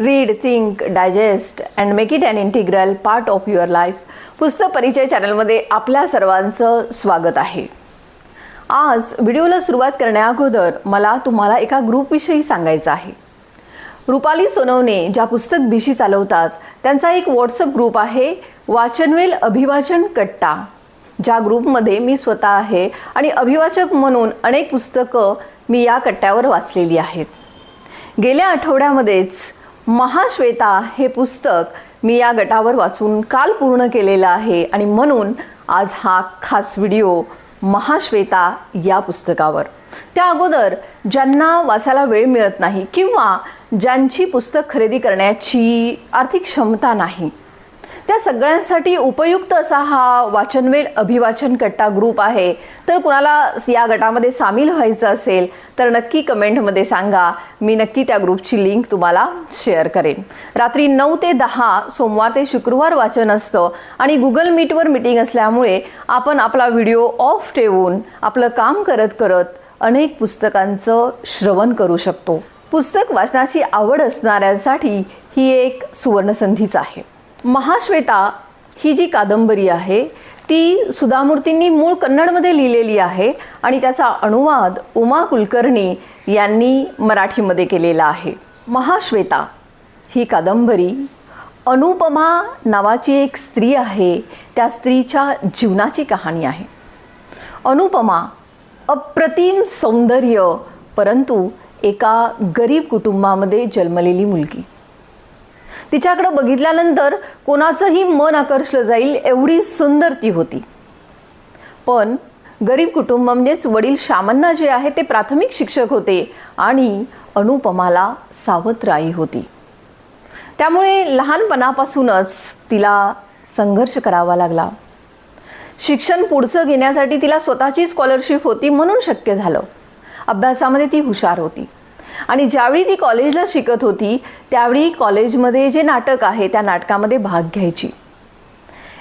Read think digest and make it an integral part of your life पुस्तक परिचय चॅनलमध्ये आपल्या सर्वांचं स्वागत आहे. आज व्हिडिओला सुरुवात करण्याअगोदर मला तुम्हाला एका ग्रुपविषयी सांगायचं आहे. रुपाली सोनवणे ज्या पुस्तक बिशी चालवतात त्यांचा एक व्हॉट्सअप ग्रुप आहे वाचनवेल अभिवाचन कट्टा. ज्या ग्रुपमध्ये मी स्वतः आहे आणि अभिवाचक म्हणून अनेक पुस्तकं मी या कट्ट्यावर वाचलेली आहेत. गेल्या आठवड्यामध्येच महाश्वेता हे पुस्तक मी या गटावर वाचून काल पूर्ण केलेलं आहे आणि म्हणून आज हा खास व्हिडिओ महाश्वेता या पुस्तकावर. त्या अगोदर ज्यांना वाचायला वेळ मिळत नाही किंवा ज्यांची पुस्तक खरेदी करण्याची आर्थिक क्षमता नाही त्या सगळ्यांसाठी उपयुक्त असा हा वाचनवेल अभिवाचन कट्टा ग्रुप आहे. तर कुणाला या गटामध्ये सामील व्हायचं असेल तर नक्की कमेंटमध्ये सांगा. मी नक्की त्या ग्रुपची लिंक तुम्हाला शेअर करेन. रात्री नऊ ते दहा सोमवार ते शुक्रवार वाचन असतं आणि गुगल मीटवर मीटिंग असल्यामुळे आपण आपला व्हिडिओ ऑफ ठेवून आपलं काम करत करत अनेक पुस्तकांचं श्रवण करू शकतो. पुस्तक वाचनाची आवड असणाऱ्यांसाठी ही एक सुवर्णसंधीच आहे. महाश्वेता ही जी कादंबरी आहे ती सुधामूर्तींनी मूळ कन्नडमध्ये लिहिलेली आहे आणि त्याचा अनुवाद उमा कुलकर्णी यांनी मराठीमध्ये केलेला आहे. महाश्वेता ही कादंबरी अनुपमा नावाची एक स्त्री आहे त्या स्त्रीच्या जीवनाची कहाणी आहे. अनुपमा अप्रतिम सौंदर्य परंतु एका गरीब कुटुंबामध्ये जन्मलेली मुलगी. तिच्याकडं बघितल्यानंतर कोणाचंही मन आकर्षलं जाईल एवढी सुंदर ती होती. पण गरीब कुटुंब म्हणजेच वडील श्यामण्णा जे आहे ते प्राथमिक शिक्षक होते आणि अनुपमाला सावत्र आई होती. त्यामुळे लहानपणापासूनच तिला संघर्ष करावा लागला. शिक्षण पुढचं घेण्यासाठी तिला स्वतःची स्कॉलरशिप होती म्हणून शक्य झालं. अभ्यासामध्ये ती हुशार होती. आणि ज्यावेळी ती कॉलेजला शिकत होती त्यावेळी कॉलेजमध्ये जे नाटक आहे त्या नाटकामध्ये भाग घ्यायची.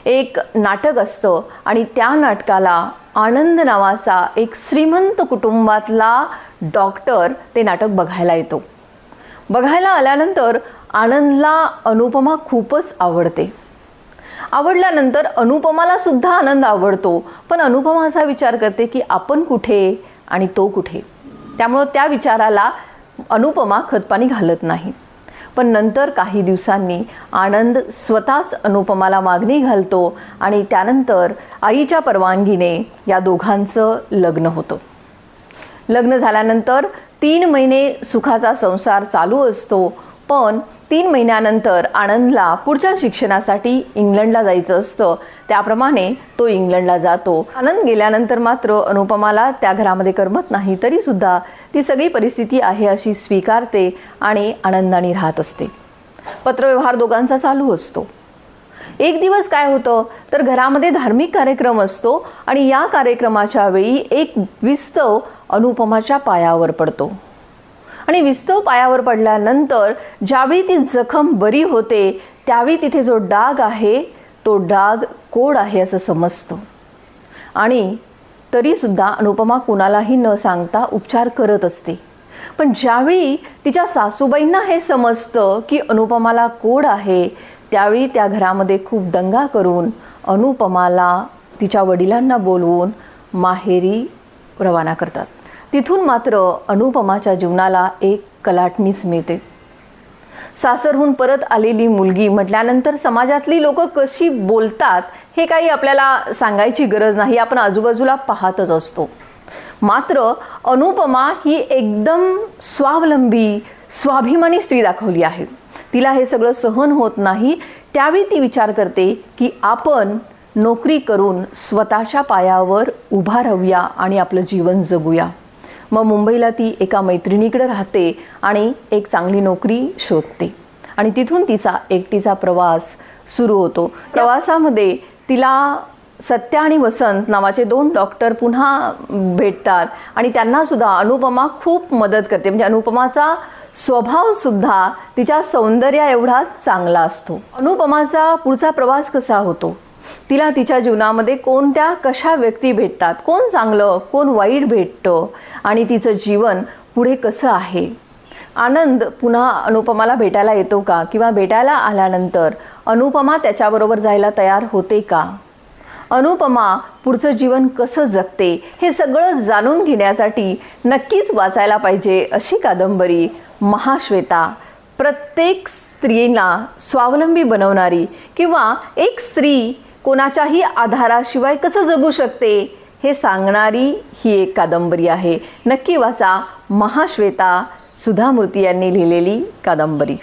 एक नाटक असतं आणि त्या नाटकाला आनंद नावाचा एक श्रीमंत कुटुंबातला डॉक्टर ते नाटक बघायला येतो. बघायला आल्यानंतर आनंदला अनुपमा खूपच आवडते. आवडल्यानंतर अनुपमाला सुद्धा आनंद आवडतो पण अनुपमा असा विचार करते की आपण कुठे आणि तो कुठे? त्यामुळं त्या विचाराला अनुपमा खतपाणी घालत नाही. पण नंतर काही दिवसांनी आनंद स्वतःच अनुपमाला मागणी घालतो आणि त्यानंतर आईच्या परवानगीने या दोघांचं लग्न होतं. लग्न झाल्यानंतर तीन महिने सुखाचा संसार चालू असतो. पण तीन महिन्यानंतर आनंदला पुढच्या शिक्षणासाठी इंग्लंडला जायचं असतं. त्याप्रमाणे तो इंग्लंडला जातो. आनंद गेल्यानंतर मात्र अनुपमाला त्या घरामध्ये करमत नाही. तरी सुद्धा ती सगळी परिस्थिती आहे अशी स्वीकारते आणि आनंदाने राहत असते. पत्रव्यवहार दोघांचा चालू असतो. एक दिवस काय होतं? तर घरामध्ये धार्मिक कार्यक्रम असतो आणि या कार्यक्रमाच्या वेळी एक विस्तव अनुपमाच्या पायावर पडतो. आणि विस्तव पायावर पडल्यानंतर ज्यावेळी ती जखम बरी होते त्यावेळी तिथे जो डाग आहे तो डाग कोड आहे असं समजतो. आणि तरीसुद्धा अनुपमा कुणालाही न सांगता उपचार करत असते. पण ज्यावेळी तिच्या सासूबाईंना हे समजतं की अनुपमाला कोड आहे त्यावेळी त्या घरामध्ये खूप दंगा करून अनुपमाला तिच्या वडिलांना बोलवून माहेरी रवाना करतात. तिथून मात्र अनुपमाच्या जीवनाला एक कलाटणीच मिळते. सासरहून परत आलेली मुलगी म्हटल्यानंतर समाजातली लोक कशी बोलतात हे काही आपल्याला सांगायची गरज नाही आपण आजूबाजूला पाहतच असतो. मात्र अनुपमा ही एकदम स्वावलंबी स्वाभिमानी स्त्री दाखवली आहे. तिला हे सगळं सहन होत नाही त्यावेळी ती विचार करते की आपण नोकरी करून स्वतःच्या पायावर उभा राहूया आणि आपलं जीवन जगूया. मग मुंबईला ती एका मैत्रिणीकडे राहते आणि एक चांगली नोकरी शोधते. आणि तिथून तिचा एकटीचा प्रवास सुरू होतो. प्रवासामध्ये तिला सत्या आणि वसंत नावाचे दोन डॉक्टर पुन्हा भेटतात आणि त्यांना सुद्धा अनुपमा खूप मदत करते. म्हणजे अनुपमाचा स्वभाव सुद्धा तिच्या सौंदर्या एवढा चांगला असतो. अनुपमाचा पुढचा प्रवास कसा होतो? तिला तिच्या जीवनामध्ये कोणत्या कशा व्यक्ती भेटतात? कोण चांगलं कोण वाईट भेटतं? आणि तिचं जीवन पुढे कसं आहे? आनंद पुन्हा अनुपमाला भेटायला येतो का? किंवा भेटायला आल्यानंतर अनुपमा त्याच्याबरोबर जायला तयार होते का? अनुपमा पुढचं जीवन कसं जगते? हे सगळं जाणून घेण्यासाठी नक्कीच वाचायला पाहिजे अशी कादंबरी महाश्वेता प्रत्येक स्त्रीला स्वावलंबी बनवणारी किंवा एक स्त्री कोणाच्याही आधाराशिवाय कसं जगू शकते? हे सांगणारी ही एक कादंबरी आहे. नक्की वाचा महाश्वेता सुधा मूर्ती यांनी लिहिलेली कादंबरी.